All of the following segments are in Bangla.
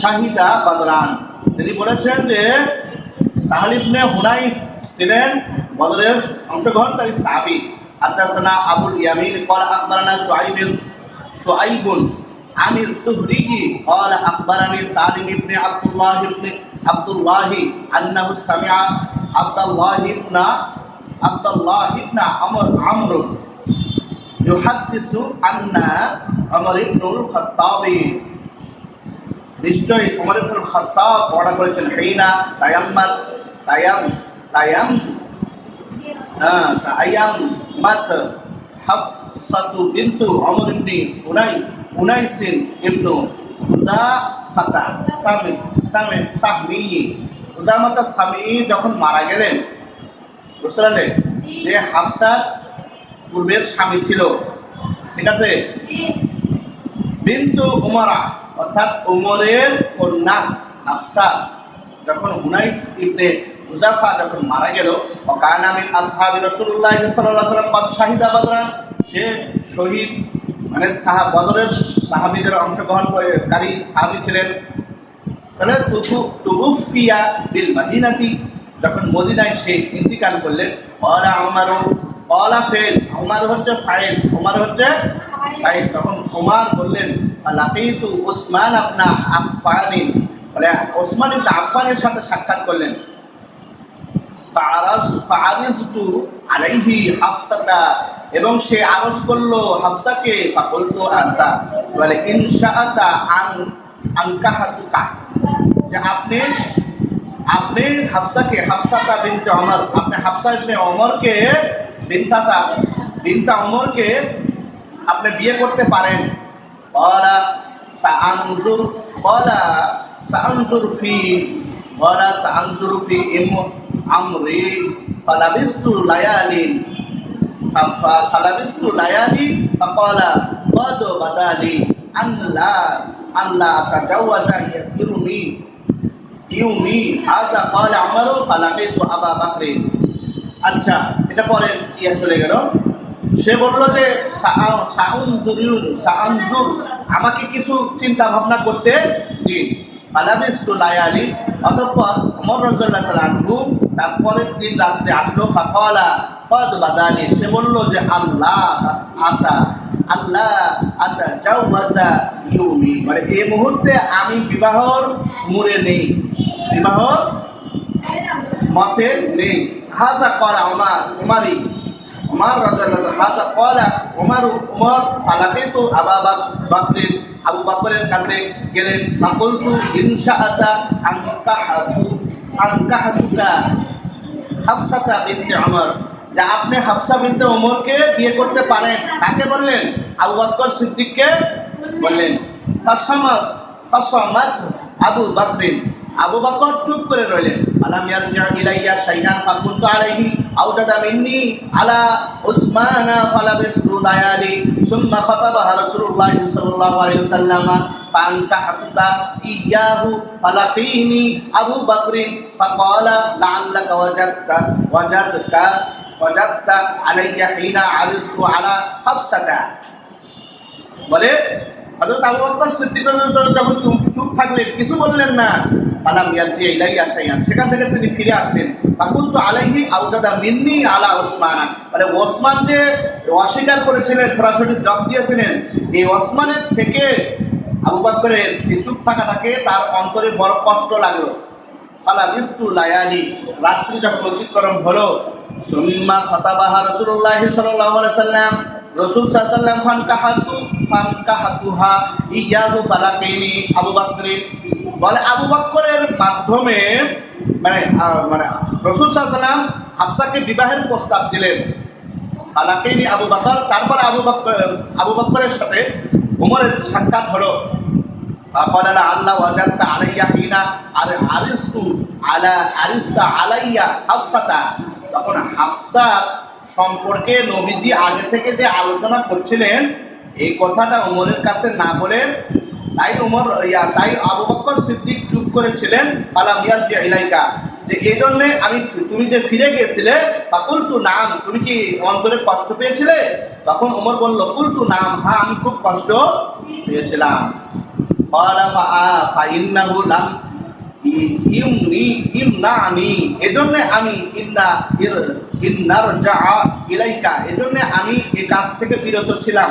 শাহিদা বাদরান তিনি বলেছেন যে সাহালিবনে হুনাইফ ছিলেন বদরের অংশগ্রহণকারী সাহাবি আদাসানা আবুল ইয়ামিন কল আকবরানা সোয়াইবিন সোয়াইবুন আমি সুহরিকি কল আকবরানি সালিম ইবনে আব্দুল্লাহ ইবনে আব্দুল্লাহি আন্নাহু সামিয়া আব্দুল্লাহ ইবনা আব্দুল্লাহ ইবনা আমর আমর ইউহাদ্দিসু আন্না আমর ইবনুল খাত্তাবী নিশ্চয়ই উমর ইবনুল খাত্তাব বর্ণনা করেছেন হেইনা তায়াম্মাত তায়াম তায়াম হ্যাঁ তায়াম মাত হাফসাতু বিনতু ওমর ইবনে উনাই উনাইসিন ইবনু উজাফাতা সামি সামি সাহমি উজামাতা সামি যখন মারা গেলেন বুঝতে পারলে যে হাফসার পূর্বের স্বামী ছিল। ঠিক আছে? বিন্তু উমরা অর্থাৎ উমরের কন্যা হাফসা, যখন হুনাইস ইবনে মুজাফা যখন মারা গেল অকানা মিন আসহাবি আলাইহি ওয়াসাল্লাম কদ শাহিদা বদরান সে শহীদ মানে সাহা, বদরের সাহাবিদের অংশগ্রহণ কারী সাহাবী ছিলেন। তাহলে তুফু তুফিয়া বিল মাদিনাতি, যখন মদিনায় সে ইন্তিকাল করলেন অলা আমারও কলা ফেল, উমার হচ্ছে ফাইল, উমার হচ্ছে ফাইল। তখন উমার বললেন লাকিতু ওসমান আপনা আফফানিন বলে ওসমান ইবনে আফফানের সাথে সাক্ষাৎ করলেন। ফারাজ ফারিজতু আলাইহি হাফসাতা, এবং সে আরজ করল হাফসাকে, ফাকুলতু আনতা, বলে ইনশাআতা আন আনকাহাতুকা। যে আপনি আপনি হাফসাকে, হাফসাতা বিনতে অমর, আপনি হাফসা ইবনে অমরকে বিনতাতা বিনতা অমরকে আপনি বিয়ে করতে পারেন। কলা সাংজুর কলা সাংজুর ফি কলা সাংজুর ফি ইম আমরি ফালাবিস্তু লায়ালিন ফালাবিস্তু লায়ালি ফাকলা কদ বাদালি আল্লাহ আল্লাহ তাজাওয়াজা ইয়াগফিরুনি ইউমি হাজা ক্বালা আমারু ফালাকিতু আবা বাকরিন আচ্ছা এটা পরে ইয়া চলে গেল। সে বলল যে আমাকে কিছু চিন্তা ভাবনা করতে দিন। তারপরের দিন রাত্রে আসলো বাদানি? সে যে, আল্লাহ আতা, আল্লাহ মানে মুহূর্তে আমি বিবাহর মুড়ে নেই বিবাহ মতে নেই। হাজা করা আমার উমারি উমার হাজা কলা উমার উমর পালাকে তো আবা বাকরির আবু বকরের কাছে গেলেন ফাকুলতু ইনশাআতা আনকাহাতু আনকাহাতুকা হাফসাতা বিনতে আমার যে আপনি হাফসা বিনতে ওমরকে বিয়ে করতে পারেন। তাকে বললেন? আবু বকর সিদ্দিককে বললেন। ফাসামাত ফাসামাত আবু বকরিন আবু বকর চুপ করে রইলেন। আলাম ইয়ারজা ইলাইয়া শাইআন ফাকুনতু আলাইহি আওজাদা মিন্নি আলা উসমানা ফালাবিসতু লায়ালি সুম্মা খাতাবাহা রাসূলুল্লাহ সাল্লাল্লাহু আলাইহি ওয়াসাল্লাম ফাআনকাহতুকা ইয়াহু ফালাকিনি আবু বকরিন ফাকালা লাআল্লাকা ওয়াজাদতা ওয়াজাদতা ওয়াজাদতা আলাইয়া হিনা আরিসতু আলা হাফসাতা। বলে হযরত আবু বকর সিদ্দিক যখন চুপ থাকলেন, কিছু বললেন না। আলাম ইয়ারজি ইলাইয়া শাইআন সেখান থেকে তিনি ফিরে আসলেন। ফাকুল তো আলাইহি আউজাদা মিন্নি আলা ওসমানা। মানে ওসমান যে অস্বীকার করেছিলেন, সরাসরি জব দিয়েছিলেন, এই ওসমানের থেকে আবু বকরের এই চুপ থাকাটাকে তার অন্তরে বড় কষ্ট লাগল। ফালা বিস্তু লায়ালি। রাত্রি যখন অতিক্রম হলো, সুম্মা খতাবাহা রাসূলুল্লাহ সাল্লাল্লাহু আলাইহি সাল্লাম, রসুল সাল্লাম খান কাহাতু খান কাহাতুহা ইয়াহু ফালাকিনি আবু বকরিন বলে আবু বাক্করের মাধ্যমে মানে মানে রসুল সাল্লাম হাফসাকে বিবাহের প্রস্তাব দিলেন। আলাকেইনি আবু বাকর, তারপর আবু বাক্কর আবু বাক্করের সাথে উমরের সাক্ষাৎ হলো। কলালা আল্লাহ ওয়াজাত্তা আলাইয়া হিনা আর আরিস্তু আলা, আরিস্তা আলাইয়া হাফসাতা। তখন হাফসা সম্পর্কে নবীজি আগে থেকে যে আলোচনা করছিলেন, এই কথাটা ওমরের কাছে না বলে তাই উমর, ইয়া, তাই আবু বক্কর সিদ্দিক চুপ করেছিলেন পালা মিয়ার যে ইলাইকা। যে এই জন্যে আমি তুমি যে ফিরে গিয়েছিলে বা কুলটু নাম, তুমি কি অন্তরে কষ্ট পেয়েছিলে? তখন উমর বলল, কুলতু নাম হ্যাঁ আমি খুব কষ্ট পেয়েছিলাম। এজন্য আমি ইন্না ইন্নার যা ইলাইকা। এজন্য আমি এ কাজ থেকে বিরত ছিলাম।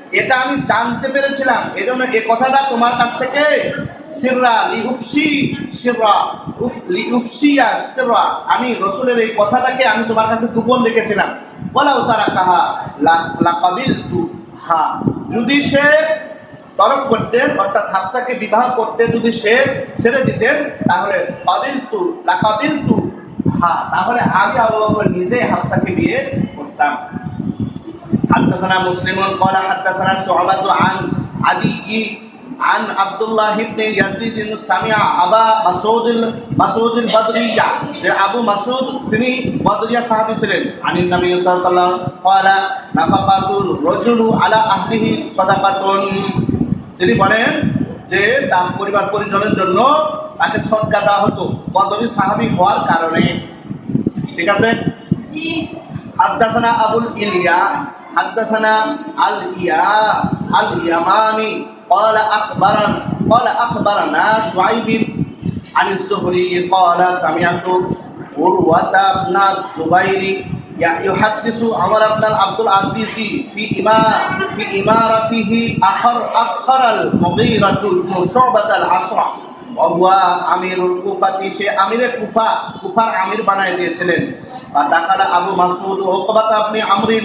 এটা আমি জানতে পেরেছিলাম। এই জন্য এই কথাটা তোমার কাছ থেকে। আমি রসুলের এই কথাটাকে আমি তোমার কাছে গোপন রেখেছিলাম। বলাও তারা কাহা লাকাবিল তু হা। যদি সে তরক করতেন, অর্থাৎ হাফসাকে বিবাহ করতে যদি সে ছেড়ে দিতেন, তাহলে কাবিল তু লাকাবিল তু হা। তাহলে আমি আবু নিজে হাফসাকে বিয়ে করতাম। حدثنا مسلم قال حدثنا شعبة عن عدي عن عبد الله بن يزيد سمع أبا مسعود مسعود البدرية যে আবু মাসুদ তিনি বদরিয়া সাহাবী ছিলেন আনিন নবী সাল্লাল্লাহু আলাইহি ওয়াসাল্লাম قال নাফাকাতুর রাজুলু আলা আহলিহি সাদাকাতুন তিনি বলেন যে তার পরিবার পরিজনের জন্য তাকে সদকা দেওয়া হতো বদরি সাহাবী হওয়ার কারণে ঠিক আছে حدثنا أبو الإليا حدثنا الإيا اليماني قال أخبرنا قال أخبرنا شعيب عن الزهري قال سمعت عروة بن الزبير يحدث عمر بن عبد العزيز في إمارة في إمارته أخر أخر المغيرة بن شعبة العصر অহুয়া আমিরুল কুফাতি সে আমিরের কুফা কুফার আমির বানায় দিয়েছিলেন আর দেখালা আবু মাসুদ ওকবাতা আপনি আমরিন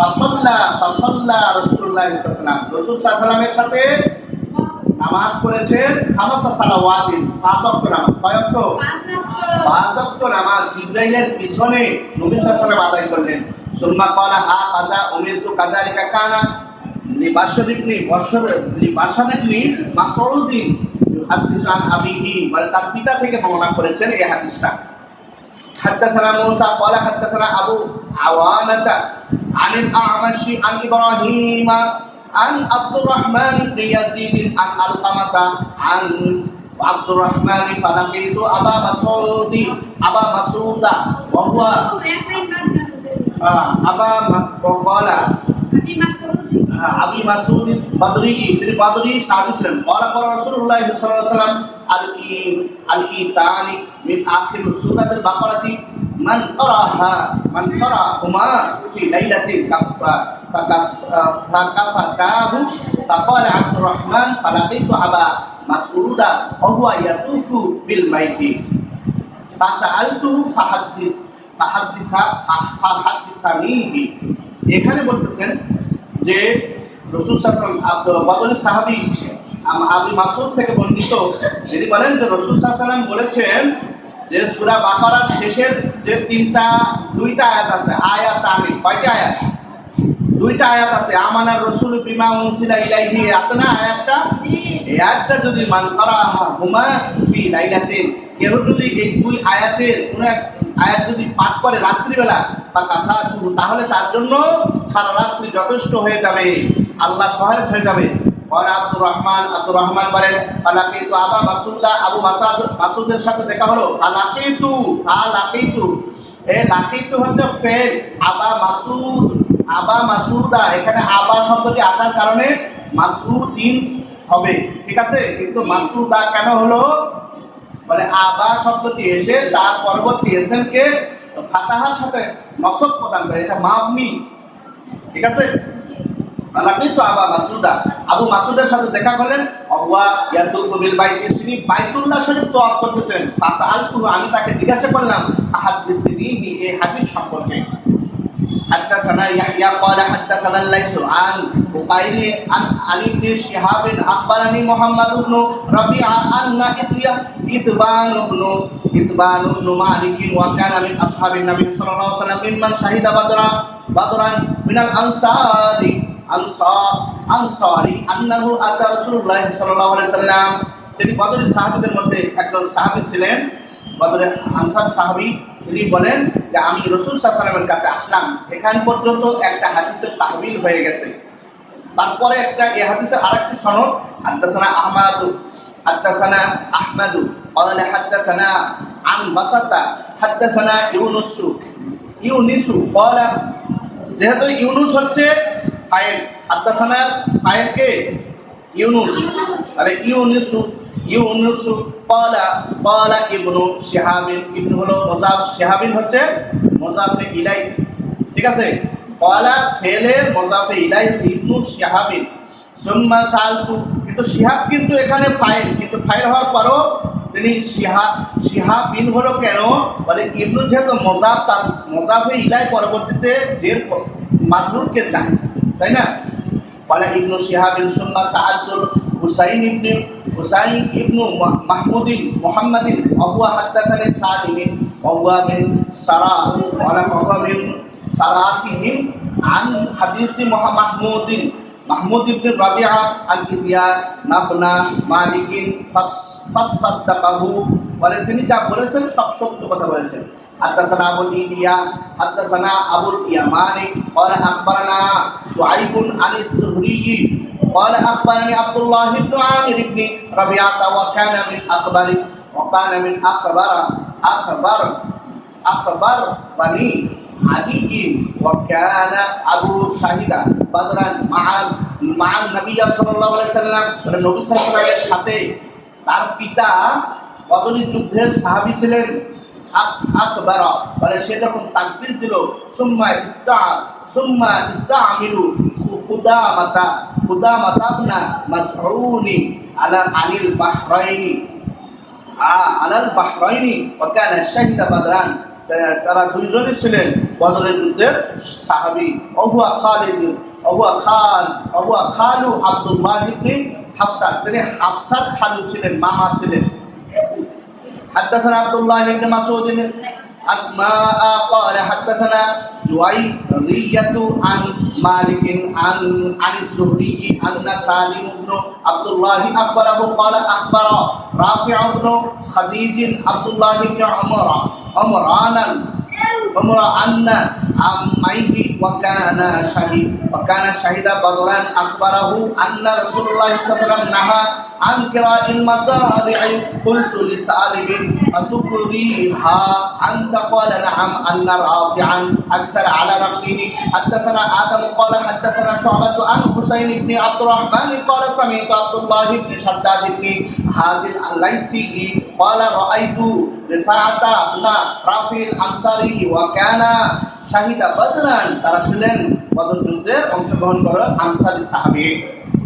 ফাসল্লা রসুল্লাহ সাল্লাম রসুল সাথে নামাজ পড়েছেন খামাসা সালাওয়াতিন পাঁচ আদায় করলেন। সুম্মা ক্বালা হা কাজা উমিরতু কাযালিকা কানা লিবাশরিকনি বর্ষর লিবাশরিকনি মাসউদিন মানে তার পিতা থেকে বর্ণনা করেছেন এই হাদিসটা। হাদ্দাসানা মুসা ক্বালা হাদ্দাসানা আবু আওয়ানাতা عن الأعمش عن إبراهيم عن عبد الرحمن بن يزيد عن علقمة عن عبد الرحمن فلقيت أبا مسعود أبا مسعود وهو آه، أبا م- قال আবি মাসুদ বাদরি তিনি বাদরি সাহাবী ছিলেন قال قال رسول الله صلى الله عليه وسلم الإيم الإيتان من آخر سورة البقرة من قرأها من قرأهما في ليلة كف فكف فكفتاه فقال عبد الرحمن فلقيت أبا مسعود وهو يطوف بالبيت فسألته فحدث فحدث فحدثنيه এখানে বলতেছেন যে রসুল সাসম বদল সাহাবি আবি মাসুদ থেকে বর্ণিত যিনি বলেন যে রসুল সাল্লাম বলেছেন যে সুরা বাকারার শেষের যে তিনটা দুইটা আয়াত আছে আয়াত আমি কয়টা আয়াত? দুইটা আয়াত আছে আমানার রসুল বিমা উনসিলা ইলাইহি আছে না আয়াতটা? এই আয়াতটা যদি মান করা হুমা ফি লাইলাতিন কেউ যদি এই দুই আয়াতের কোনো এক আয়াত যদি পাঠ করে রাত্রিবেলা বা কাথা তাহলে তার জন্য সারা রাত্রি যথেষ্ট হয়ে যাবে আল্লাহ সহায়ক হয়ে যাবে। রহমান রহমান বলেন আবা আবু মাসাদ, মাসুদের সাথে দেখা হলো? এ হচ্ছে আবা মাসুদ, আবা এখানে আবা শব্দটি আসার কারণে মাসুদিন হবে, ঠিক আছে? কিন্তু মাসুদা কেন হলো? বলে আবা শব্দটি এসে তার পরবর্তী এসেনকে ফাতাহার সাথে নসব প্রদান করে, এটা মাবনি, ঠিক আছে? তো আবা মাসুদা আবু মাসুদের সাথে দেখা করলেন অহুয়া ইয়াতুল বিল বাইতি তিনি বাইতুল্লাহ শরীফ তোয়াফ করতেছেন ফাসাআলতু আমি তাকে জিজ্ঞাসা করলাম আহাদিসিনি এই হাদিস সম্পর্কে حدثنا يحيى قال حدثنا الليث عن بقيل عن عن ابن شهاب اخبرني محمد بن ربيعه ان اتبان بن اتبان بن مالك وكان من اصحاب النبي صلى الله عليه وسلم ممن شهد بدرا بدرا من الانصار انصار انصاري انه اتى رسول الله صلى الله عليه وسلم তিনি বদরের সাহাবিদের মধ্যে একজন সাহাবী ছিলেন বদরের আনসার সাহাবী তিনি বলেন যে আমি রসুল সাল্লামের কাছে আসলাম এখান পর্যন্ত একটা হাদিসের তাহবিল হয়ে গেছে তারপরে একটা এই হাদিসের আরেকটি সনদ হাদ্দাসানা আহমাদু হাদ্দাসানা আহমাদু قال حدثنا عن بسطة حدثنا ইউনুস ইউনিসু قال যেহেতু ইউনুস হচ্ছে ফায়েল আত্মাসানার ফায়েল কে? ইউনুস। তাহলে ইউনুস ইউনুস পালা পালা ইবনু শিহাবিন। ইবনু হলো মোজাব। শিহাবিন হচ্ছে মোজাফে ইলাই ঠিক আছে? পালা ফেলে মোজাফে ইলাই ইবনু শিহাবিন। সুম্মা সালতু। কিন্তু শিহাব কিন্তু এখানে ফাইল। কিন্তু ফাইল হওয়ার পরও তিনি শিহা শিহা বিন হলো কেন? বলে ইবনু যেহেতু মজাব, তার মজাফে ইলাই পরবর্তীতে যে মাজরুরকে চায়। তাই না? বলে ইবনু সিহাবিন সুম্মা সাহাদুল হুসাইন ইবনে, হুসাইন ইবনু মাহমুদিন, মোহাম্মদিন অহুয়া হাদ্দাসানে সাদিন অহুয়া মিন সারা, বলে অহুয়া মিন সারাতিহিম আন হাদিসি মাহমুদিন, মাহমুদ ইবনে রাবিআ আল ইতিয়া নাবনা মালিকিন, ফাস ফাস সাদ্দাকাহু বলে তিনি যা বলেছেন সব সত্য কথা বলেছেন। حدثنا ابو الإيليا حدثنا ابو اليمان قال اخبرنا شعيب عن الزهري قال اخبرني عبد الله بن عامر بن ربيعه وكان من اكبر وكان من اكبر اكبر اكبر بني علي وكان ابو شهيد بدرا مع مع النبي صلى الله عليه وسلم النبي صلى الله عليه وسلم সাথে তার পিতা বদরি যুদ্ধের সাহাবী ছিলেন আক- সে যখন তাকবীর দিল, সুম্মা ইস্তা সুম্মা ইস্তা আমিলু কুদামাতা কুদামাতা না মাসউনি আলা আনিল বাহরাইনি। আলাল বাহরাইনি? ওয়াকানা শাহিদা বাদরান। তারা দুইজনই ছিলেন বদরের যুদ্ধের সাহাবী। অহুয়া খালিদ অহুয়া খাল অহুয়া খালু আব্দুল্লাহ ইবনে হাফসা তিনি হাফসার খালু ছিলেন, মামা ছিলেন। حدثنا عبد الله بن مسعود أسماء قال حدثنا جويرية عن مالك عن عن الزهري أن سالم بن عبد الله أخبره قال أخبر رافع بن خديج عبد الله بن عمر عمرانا ওমরা আন্না মাইহি ওয়াকানা শাহিদ ওয়াকানা শাহিদা বদরান আখবারাহু আন্না রাসূলুল্লাহ সাল্লাল্লাহু আলাইহি নাহা الله بن شداد بن هادي الليثي قال رأيت رفاعة بن رافع الأنصاري وكان শাহিদা বদরান তারা ছিলেন বদর যুদ্ধের অংশগ্রহণ করে আনসারি সাহাবী